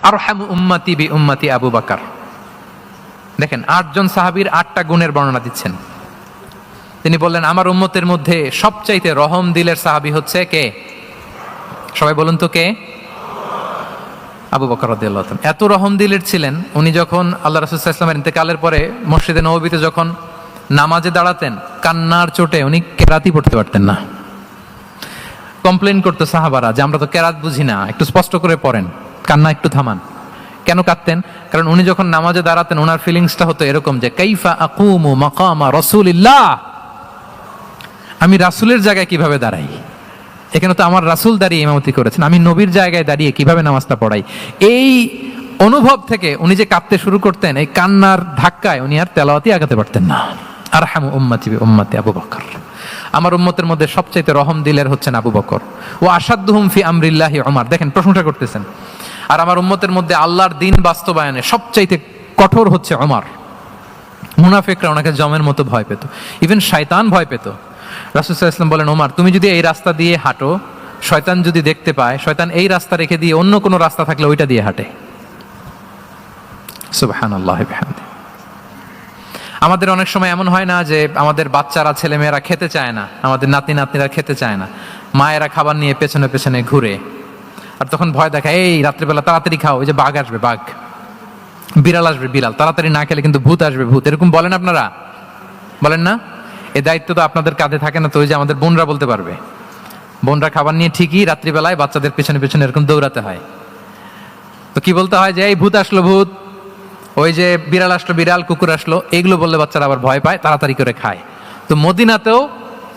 আর উম্মাতি বি উম্মাতি আবু বাকার। দেখেন, আটজন সাহাবীর আটটা গুণের বর্ণনা দিচ্ছেন। তিনি বললেন, আমার উম্মতের মধ্যে সবচাইতে রহম দিলের সাহাবী হচ্ছে কে? সবাই বলুন তো কে? আবু বকর এত রহম দিলের ছিলেন, উনি যখন আল্লাহ রাসূলুল্লাহ ইসলামের ইন্তেকালের পরে মসজিদে নববীতে যখন নামাজে দাঁড়াতেন, কান্নার চোটে উনি কেরাতি পড়তে পারতেন না। কমপ্লেন করতো সাহাবারা যে, আমরা তো কেরাত বুঝি না, একটু স্পষ্ট করে পড়েন। কান্না একটু থামান। কেন কাঁদতেন? কারণ উনি যখন নামাজে দাঁড়াতেন ওনার ফিলিংসটা হতো এরকম যে, কাইফা আকুমু মাকামা রাসূলিল্লাহ? আমি রাসূলের জায়গায় কীভাবে দাঁড়াই? এখানে তো আমার রাসূল দাঁড়িয়ে ইমামতি করেছেন। আমি নবীর জায়গায় দাঁড়িয়ে কীভাবে নামাজটা পড়াই? এই অনুভব থেকে উনি যে কাঁদতে শুরু করতেন, এই কান্নার ধাক্কায় উনি আর তেলাওয়াতি আগাতে পারতেন না। আর হামু উম্মাতি বি উম্মাতি আবু বকর। আমার উম্মতের মধ্যে সবচাইতে রহম দিলের হচ্ছেন আবু বকর। ও আসাদুহুম ফি আমরিল্লাহি ওমর দেখেন, প্রশংসা করতেছেন। আর আমার উম্মতের মধ্যে আল্লাহর দিন বাস্তবায়নে সবচাইতে কঠোর হচ্ছে ওমর। মুনাফিকরা ওনাকে জমের মতো ভয় পেত। ইভেন শয়তান ভয় পেত। রাসুসাহ ইসলাম বলেন, ওমার, তুমি যদি এই রাস্তা দিয়ে হাঁটো, শয়তান যদি দেখতে পায়, শয়তান এই রাস্তা রেখে দিয়ে অন্য কোনো রাস্তা থাকলে ওইটা দিয়ে হাঁটে। আল্লাহ আমাদের অনেক সময় এমন হয় না যে আমাদের বাচ্চারা, ছেলেমেয়েরা খেতে চায় না। আমাদের নাতি নাতনিরা খেতে চায় না। মায়েরা খাবার নিয়ে পেছনে পেছনে ঘুরে। আর তখন ভয় দেখায় এই, রাত্রিবেলা তাড়াতাড়ি খাও, ওই যে বাঘ আসবে, বাঘ। বিড়াল আসবে, বিড়াল। তাড়াতাড়ি না খেলে কিন্তু ভূত আসবে, ভূত। এরকম বলেন আপনারা? বলেন না? এ দায়িত্ব তো আপনাদের কাঁধে থাকে না, তো ওই যে আমাদের বোনরা বলতে পারবে। বোনরা খাবার নিয়ে ঠিকই রাত্রিবেলায় বাচ্চাদের পেছনে পেছনে এরকম দৌড়াতে হয়। তো কি বলতে হয় যে, এই, ভূত আসলো, ভূত। ওই যে বিড়াল আসলো, বিড়াল, কুকুর আসলো, এগুলো বললে বাচ্চারা আবার ভয় পায়, তাড়াতাড়ি করে খায়। তো মদিনাতেও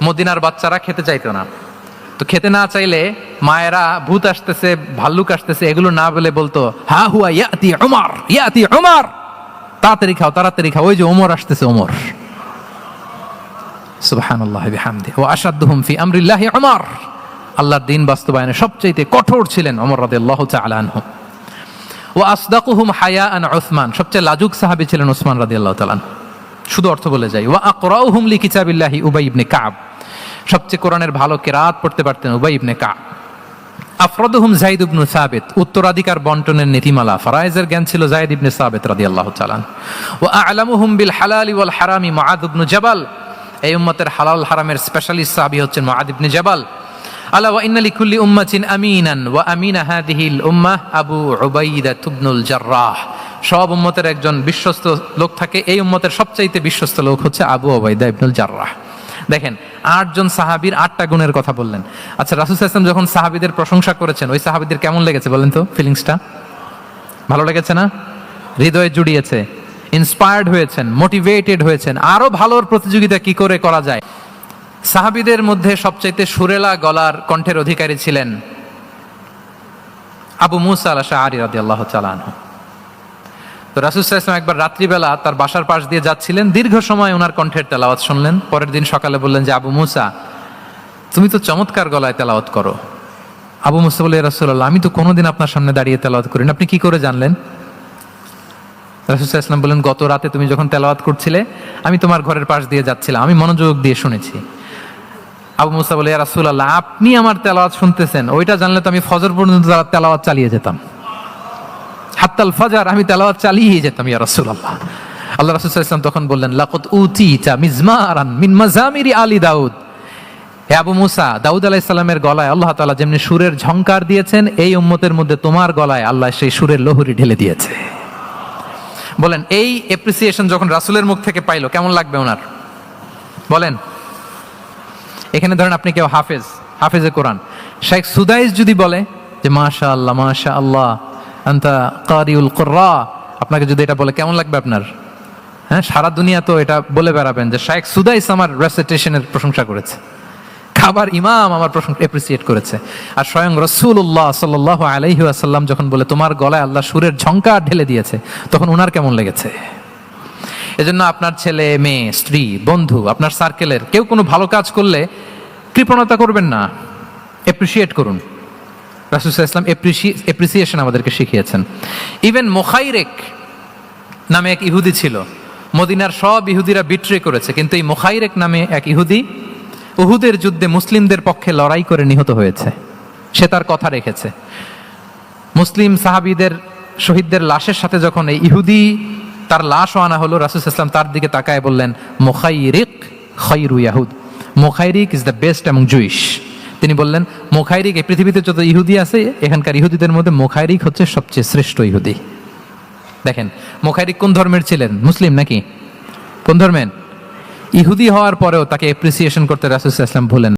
মদিনার বাচ্চারা খেতে চাইতো না। তো খেতে না চাইলে মায়েরা ভূত আসতেছে, ভাল্লুক আসতেছে, এগুলো না বলে বলতো, হা হুয়া ইয়াতি ওমর ইয়াতি ওমর তাড়াতাড়ি খাও তাড়াতাড়ি খাও, ওই যে ওমর আসতেছে ওমর সুবহানাল্লাহ, বিহামদি। ওয়া আশাদ্দুহুম ফি আমরিল্লাহি ওমর আল্লাহর দিন বাস্তবায়নে সবচেয়ে কঠোর ছিলেন ওমর রাদিয়াল্লাহু তাআলা আনহু। ও আসদাকুহুম হায়া আন উসমান, সবচেয়ে লাজুক সাহাবী ছিলেন উসমান রাদিয়াল্লাহু তাআলা। শুধু অর্থ বলে যাই। ওয়া আকরাউহুম লি কিতাবিল্লাহি উবাই ইবনে কাব। সবচেয়ে কোরআনের ভালো কেরাত পড়তে পারতেন উবাই ইবনে কাব। আফরাদুহুম জাইদ ইবনু সাবিত, উত্তরাধিকার বন্টনের নীতিমালা, ফারায়েজের জ্ঞান ছিল জাইদ ইবনে সাবিত তাআলা আনহু। ওয়া আ'লামুহুম বিল হালালি ওয়াল হারামি মুআদ ইবনু জাবাল। এই উম্মতের হালাল হারামের স্পেশালিস্ট সাহাবী হচ্ছেন মুআদ ইবনে জাবাল। আলা ওয়া ইন্না লিকুল্লি উম্মাতিন আমিনান ওয়া আমিনা হাদিহিল উম্মাহ আবু উবাইদা ইবনুল জাররাহ। সব উম্মতের একজন বিশ্বস্ত লোক থাকে, এই উম্মতের সবচাইতে বিশ্বস্ত লোক হচ্ছে আবু ওবাইদা ইবনুল জাররাহ। দেখেন আটজন সাহাবীর আটটা গুণের কথা বললেন। আচ্ছা রাসুল ইসলাম যখন সাহাবীদের প্রশংসা করেছেন, ওই সাহাবীদের কেমন লেগেছে বলেন তো ফিলিংসটা ভালো লেগেছে না? হৃদয়ে জুড়িয়েছে ইন্সপায়ার্ড হয়েছেন মোটিভেটেড হয়েছেন, আরও ভালোর প্রতিযোগিতা কি করে করা যায়? সাহাবীদের মধ্যে সবচাইতে সুরেলা গলার কণ্ঠের অধিকারী ছিলেন আবু মুসা আল শাহরি রাদি আল্লাহ চালানহ তো রাসুসাল্লাম একবার রাত্রিবেলা তার বাসার পাশ দিয়ে যাচ্ছিলেন। দীর্ঘ সময় ওনার কণ্ঠের তেলাওয়াত শুনলেন। পরের দিন সকালে বললেন যে, আবু মুসা, তুমি তো চমৎকার গলায় তেলাওয়াত করো। আবু মুসা বলে রাসুল্লাহ আমি তো কোনোদিন আপনার সামনে দাঁড়িয়ে তেলাওয়াত করিনি। আপনি কি করে জানলেন? রাসুসাহ ইসলাম বললেন, গত রাতে তুমি যখন তেলাওয়াত করছিলে, আমি তোমার ঘরের পাশ দিয়ে যাচ্ছিলাম। আমি মনোযোগ দিয়ে শুনেছি। আবু মুসা বলে রাসুল আল্লাহ আপনি আমার তেলাওয়াত শুনতেছেন। ওইটা জানলে তো আমি ফজর পর্যন্ত তেলাওয়াত চালিয়ে যেতাম। হাত্তাল ফাজার, আমি তেলাওয়াত চালিয়ে যেতাম, ইয়া রাসুল আল্লাহ রাসুল ইসলাম তখন বললেন লাকত উতিতা মিজমারান মিন মাজামিরি আলী দাউদ। হে আবু মুসা, দাউদ আলাহ ইসলামের গলায় আল্লাহ তাআলা যেমনি সুরের ঝংকার দিয়েছেন, এই উম্মতের মধ্যে তোমার গলায় আল্লাহ সেই সুরের লহরি ঢেলে দিয়েছে। বলেন, এই এপ্রিসিয়েশন যখন রাসুলের মুখ থেকে পাইলো, কেমন লাগবে ওনার? বলেন, এখানে ধরেন আপনি কেউ হাফেজ, হাফেজে কোরআন। শেখ সুদাইস যদি বলে যে মাশা আল্লাহ মাশা আল্লাহ আন্তা কারিউল কোর্রা। আপনাকে যদি এটা বলে, কেমন লাগবে আপনার? হ্যাঁ সারা দুনিয়া তো এটা বলে বেড়াবেন যে শেখ সুদাইস আমার রেসিটেশনের প্রশংসা করেছে। খাবার ইমাম আমার প্রশংসা এপ্রিসিয়েট করেছে। আর স্বয়ং রসুল্লাহ সাল্লাহ আলাইহি আসাল্লাম যখন বলে, তোমার গলায় আল্লাহ সুরের ঝঙ্কার ঢেলে দিয়েছে, তখন ওনার কেমন লেগেছে? এজন্য আপনার ছেলে, মেয়ে, স্ত্রী, বন্ধু, আপনার সার্কেলের কেউ কোনো ভালো কাজ করলে কৃপণতা করবেন না। এপ্রিসিয়েট করুন। রাসুসাহ ইসলাম এপ্রিসিয়েশন আমাদেরকে শিখিয়েছেন। ইভেন মোখাইরেক নামে এক ইহুদি ছিল। মদিনার সব ইহুদিরা বিট্রে করেছে, কিন্তু এই মোখাইরেক নামে এক ইহুদি উহুদের যুদ্ধে মুসলিমদের পক্ষে লড়াই করে নিহত হয়েছে। সে তার কথা রেখেছে। মুসলিম সাহাবিদের, শহীদদের লাশের সাথে যখন এই ইহুদি তার লাশও আনা হলো, রাসুল ইসলাম তার দিকে তাকায় বললেন, মোখাইরিক খৈরু ইয়াহুদ। মোখাইরিক ইজ দ্য বেস্ট এবং জুইশ। তিনি বললেন, মোখাইরিক এই পৃথিবীতে যত ইহুদি আছে, এখানকার ইহুদিদের মধ্যে মোখাইরিক হচ্ছে সবচেয়ে শ্রেষ্ঠ ইহুদি। দেখেন, মোখাইরিক কোন ধর্মের ছিলেন? মুসলিম নাকি? কোন ধর্মের? ইহুদি হওয়ার পরেও তাকে এপ্রিসিয়েশন করতে রাসুল ইসলাম ভুলেন